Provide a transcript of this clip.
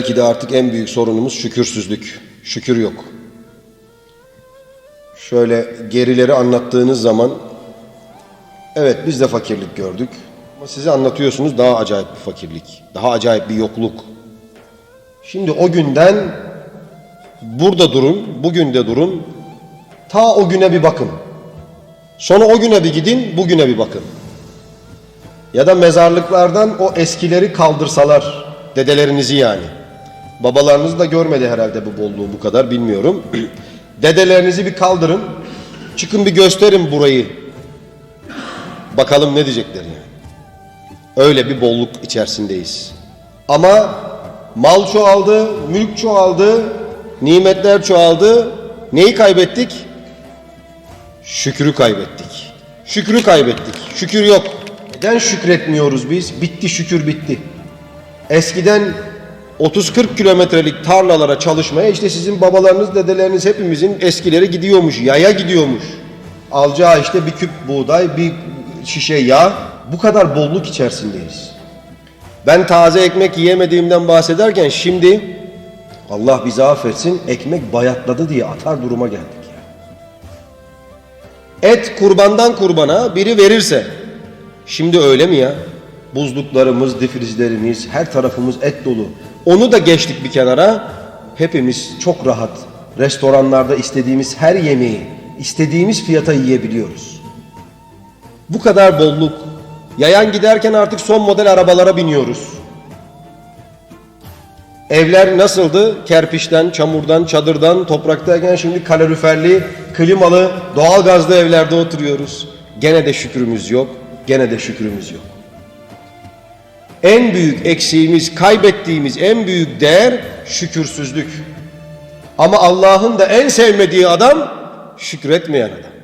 Belki de artık en büyük sorunumuz şükürsüzlük. Şükür yok. Şöyle gerileri anlattığınız zaman evet biz de fakirlik gördük. Ama size anlatıyorsunuz daha acayip bir fakirlik. Daha acayip bir yokluk. Şimdi o günden burada durun, bugün de durun. Ta o güne bir bakın. Sonra o güne bir gidin, bugüne bir bakın. Ya da mezarlıklardan o eskileri kaldırsalar, dedelerinizi yani. Babalarınız da görmedi herhalde bu bolluğu bu kadar bilmiyorum. Dedelerinizi bir kaldırın, çıkın bir gösterin burayı. Bakalım ne diyecekler yani. Öyle bir bolluk içerisindeyiz. Ama mal çoğaldı, mülk çoğaldı, nimetler çoğaldı. Neyi kaybettik? Şükrü kaybettik. Şükrü kaybettik. Şükür yok. Neden şükretmiyoruz biz? Bitti şükür bitti. Eskiden 30-40 kilometrelik tarlalara çalışmaya işte sizin babalarınız, dedeleriniz hepimizin eskileri gidiyormuş. Yaya gidiyormuş. Alacağı işte bir küp buğday, bir şişe yağ. Bu kadar bolluk içerisindeyiz. Ben taze ekmek yiyemediğimden bahsederken şimdi Allah bizi affetsin ekmek bayatladı diye atar duruma geldik. ya. Et kurbandan kurbana biri verirse şimdi öyle mi ya? Buzluklarımız, difrizlerimiz, her tarafımız et dolu. Onu da geçtik bir kenara. Hepimiz çok rahat restoranlarda istediğimiz her yemeği istediğimiz fiyata yiyebiliyoruz. Bu kadar bolluk. Yayan giderken artık son model arabalara biniyoruz. Evler nasıldı? Kerpiçten, çamurdan, çadırdan, topraktayken şimdi kaloriferli, klimalı, doğalgazlı evlerde oturuyoruz. Gene de şükrümüz yok. Gene de şükrümüz yok. En büyük eksiğimiz, kaybettiğimiz en büyük değer şükürsüzlük. Ama Allah'ın da en sevmediği adam şükretmeyen adam.